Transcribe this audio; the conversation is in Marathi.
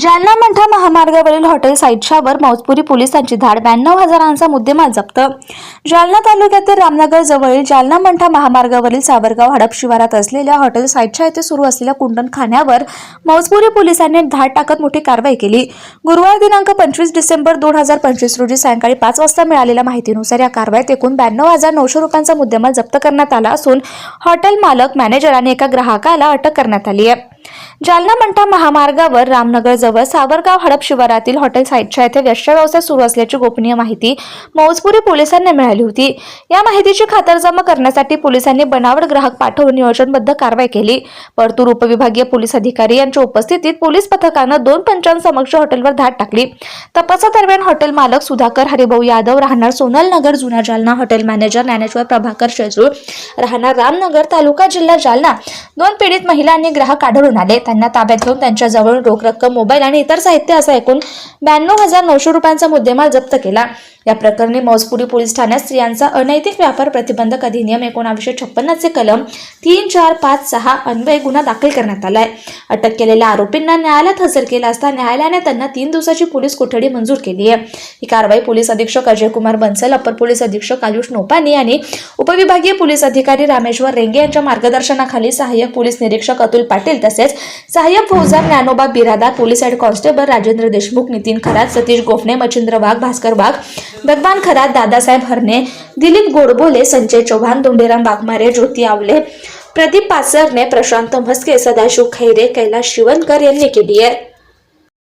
जालना मंठा महामार्गावरील हॉटेल साईटशावर मौजपुरी पोलिसांची धाड ब्याण्णव हजारांचा मुद्देमाल जप्त. जालना तालुक्यातील रामनगर जवळील जालना मंठा महामार्गावरील सावरगाव हडप शिवारात असलेल्या हॉटेल साईटशा येथे सुरू असलेल्या कुंडणखान्यावर मौजपुरी पोलिसांनी धाड टाकत मोठी कारवाई केली. गुरुवार दिनांक पंचवीस डिसेंबर दोन हजार पंचवीस रोजी सायंकाळी पाच वाजता मिळालेल्या माहितीनुसार या कारवाईत एकूण ब्याण्णव हजार नऊशे रुपयांचा मुद्देमाल जप्त करण्यात आला असून हॉटेल मालक मॅनेजर आणि एका ग्राहकाला अटक करण्यात आली आहे. जालना मंठा महामार्गावर रामनगर जवळ सावरगाव हडप शिवारातील हॉटेल साईटच्या येथे व्यवसाय व्यवसाय सुरू असल्याची गोपनीय माहिती मौजपुरी पोलिसांना मिळाली होती. या माहितीची खातरजमा करण्यासाठी पोलिसांनी बनावट ग्राहक पाठवून नियोजनबद्ध कारवाई केली. परतूर उपविभागीय पोलीस अधिकारी यांच्या उपस्थितीत पोलीस पथकानं दोन पंचांसमक्ष हॉटेलवर धाड टाकली. तपासादरम्यान हॉटेल मालक सुधाकर हरिभाऊ यादव राहणार सोनल नगर जुना जालना हॉटेल मॅनेजर ज्ञानेश्वर प्रभाकर शेजूळ राहणार रामनगर तालुका जिल्हा जालना. दोन पीडित महिला आणि ग्राहक आढळून आले. त्यांना ताब्यात घेऊन त्यांच्याजवळून रोख रक्कम मोबाईल आणि इतर साहित्य असा एकूण ब्याण्णव हजार नऊशे रुपयांचा मुद्देमाल जप्त केला. या प्रकरणी मौजपुरी पोलीस ठाण्यात स्त्रियांचा अनैतिक व्यापार प्रतिबंधक अधिनियम एकोणावीसशे छप्पन्नचे कलम तीन चार पाच सहा अन्वय गुन्हा दाखल करण्यात आलाय. अटक केलेल्या आरोपींना न्यायालयात हजर केला असता न्यायालयाने त्यांना तीन दिवसाची पोलीस कोठडी मंजूर केली आहे. ही कारवाई पोलीस अधीक्षक अजय कुमार बन्सल अपर पोलीस अधीक्षक आयुष नोपानी आणि उपविभागीय पोलीस अधिकारी रामेश्वर रेंगे यांच्या मार्गदर्शनाखाली सहाय्यक पोलीस निरीक्षक अतुल पाटील तसेच सहाय्यक फौजदार Dnyanoba Birada police head constable Rajendra Deshmukh Nitin Kharat Satish Gophane Machhindra Wagh Bhaskar Wagh Bhagwan Kharat Dadasaheb हरणे दिलीप गोडबोले संजय चव्हाण धोंडीराम वाघमारे ज्योती आवले प्रदीप पासरने प्रशांत म्हस्के सदाशिव खैरे कैलास शिवनकर यांनी केली आहे.